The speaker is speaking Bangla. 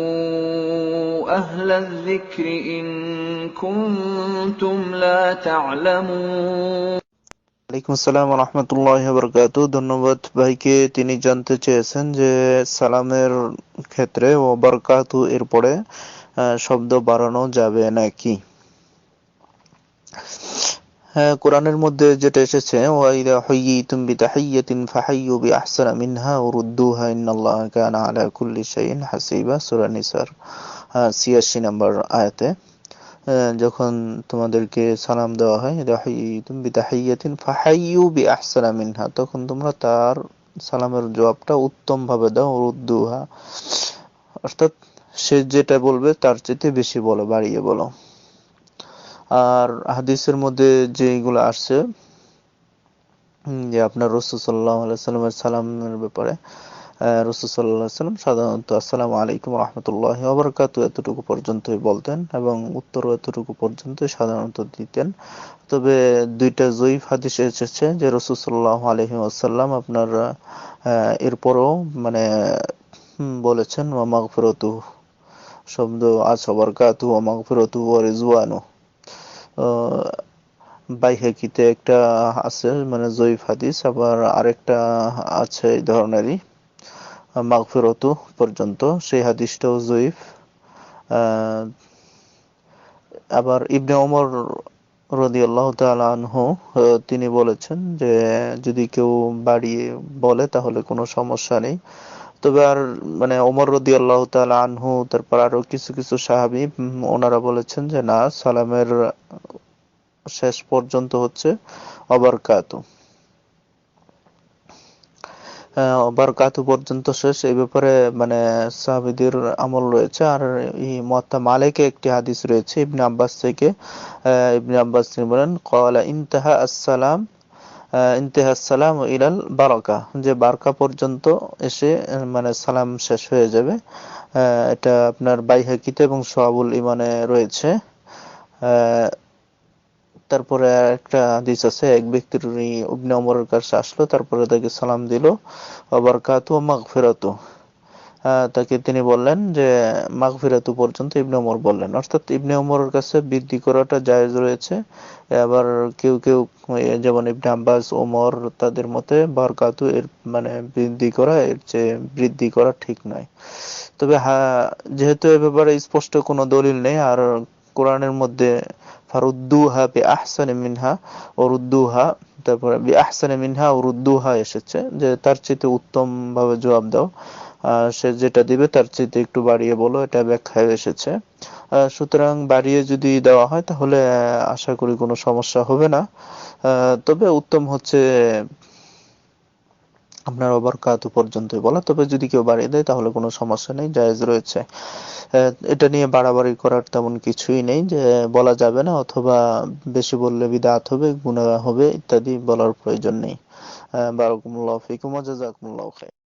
فاسألوا أهل الذكر إن كنتم لا تعلمون ওয়ালাইকুম আসসালাম রহমতুল্লাহ বরকাত ধন্যবাদ ভাইকে তিনি জানতে চেয়েছেন যে সালামের ক্ষেত্রে ও বরকাতু এর পরে আহ, শব্দ বাড়ানো যাবে নাকি হ্যাঁ কোরআনের মধ্যে যেটা এসেছে ওয়াইদা হুইয়িতুম বিতাহিয়্যাতিন ফাহাইয়ু বিআহসানা মিনহা ওয়া রুদ্দুহা ইন্নাল্লাহা কানা আলা কুল্লি শাইইন হাসিবা। সূরা নিসার 86 নম্বর আয়াতে যখন তোমাদেরকে সালাম দেওয়া হয় মিনহা, তখন তোমরা তার সালামের জবাবটা উত্তম ভাবে দাও, রুদ্দুহা। অর্থাৎ সে যেটা বলবে, তার চেয়ে বেশি বলো, বাড়িয়ে বলো। আর হাদিসের মধ্যে যেগুলো আসছে যে আপনার রসুল সাল্লাহ সাল্লামের সালামের ব্যাপারে রসুল সাল্লাহ সাল্লাম সাধারণত, আসসালামু আলাইকুম রহমতুল্লাহ আবরকাত এতটুকু পর্যন্তই বলতেন এবং উত্তর এতটুকু পর্যন্তই সাধারণত দিতেন। তবে দুইটা জয়ীফ হাদিস এসেছে যে রসুল সাল্লাহ আলহি আসাল্লাম আপনার এরপরও মানে বলেছেন মাগফিরাতু শব্দ আছে বরকাতু মাগফিরাতু ওয়া রিজওয়ানু বাইহাকিতে একটা আছে মানে জয়ীফ হাদিস, আবার আরেকটা আছে এই ধরনেরই, মাগফিরতু পর্যন্ত, সেই হাদিসটাও জয়ীফ। আবার ইবনে ওমর রাদিয়াল্লাহু তাআলা আনহু তিনি বলেছেন যে, যদি কেউ বাড়িয়ে বলে, তাহলে কোনো সমস্যা নেই। তবে আর মানে ওমর রাদিয়াল্লাহু তাআলা আনহু তারপর আরও কিছু কিছু সাহাবী ওনারা বলেছেন যে না সালামের শেষ পর্যন্ত হচ্ছে অবরকাতু। আহ, অবরকাতু পর্যন্ত শেষ। এই ব্যাপারে মানে সাহাবীদের আমল রয়েছে। আর এই মুয়াত্তা মালিকে একটি হাদিস রয়েছে ইবনে আব্বাস থেকে। ইবনে আব্বাস বলেন ক্বালা ইনতাহা আসসালাম আহ, ইলাল বারাকা যে বারকা পর্যন্ত এসে মানে সালাম শেষ হয়ে যাবে। এটা আপনার বাইহাকিতে এবং সোয়াবুল ইমানে রয়েছে। তারপরে একটা হাদিস আছে এক ব্যক্তির উনি অমরের কাছে আসলো তারপরে তাকে সালাম দিল বারাকাতু ও মাগফিরাতু। তাকে তিনি বললেন যে, মাগফিরাতু পর্যন্ত ইবনে ওমর বললেন। অর্থাৎ ইবনে ওমরের কাছে বৃদ্ধি করাটা জায়েজ রয়েছে। আবার কেউ কেউ যেমন ইবনে আব্বাস, ওমর, তাদের মতে বারকাতু এর মানে বৃদ্ধি করা, এর চেয়ে বৃদ্ধি করা ঠিক নয়। তবে হ্যাঁ যেহেতু এ ব্যাপারে স্পষ্ট কোনো দলিল নেই, আর কোরআনের মধ্যে ফারুদ্দুহা বি আহসানি মিনহা ও রুদ্দুহা, তারপরে বি আহসানি মিনহা ও রুদ্দুহা এসেছে, যে তার চেয়ে উত্তম ভাবে জবাব দাও। সে যেটা দিবে তার চেয়ে একটু বাড়িয়ে বলো এটা ব্যাখ্যায় এসেছে। সুতরাং বাড়িয়ে যদি দেওয়া হয় তাহলে আশা করি কোনো সমস্যা হবে না। তবে উত্তম হচ্ছে আপনার অবরকাতু পর্যন্তই বলা। তবে যদি কেউ বাড়িয়ে দেয় তাহলে কোনো সমস্যা নেই জায়েজ রয়েছে। এটা নিয়ে বাড়াবাড়ি করার তেমন কিছুই নেই যে বলা যাবে না অথবা বেশি বললে বিদআত হবে গুনাহ হবে ইত্যাদি বলার প্রয়োজন নেই। আহ, বারাকাতুল্লাহ ফিকুম ওয়া জাযাকুমুল্লাহু খাইর।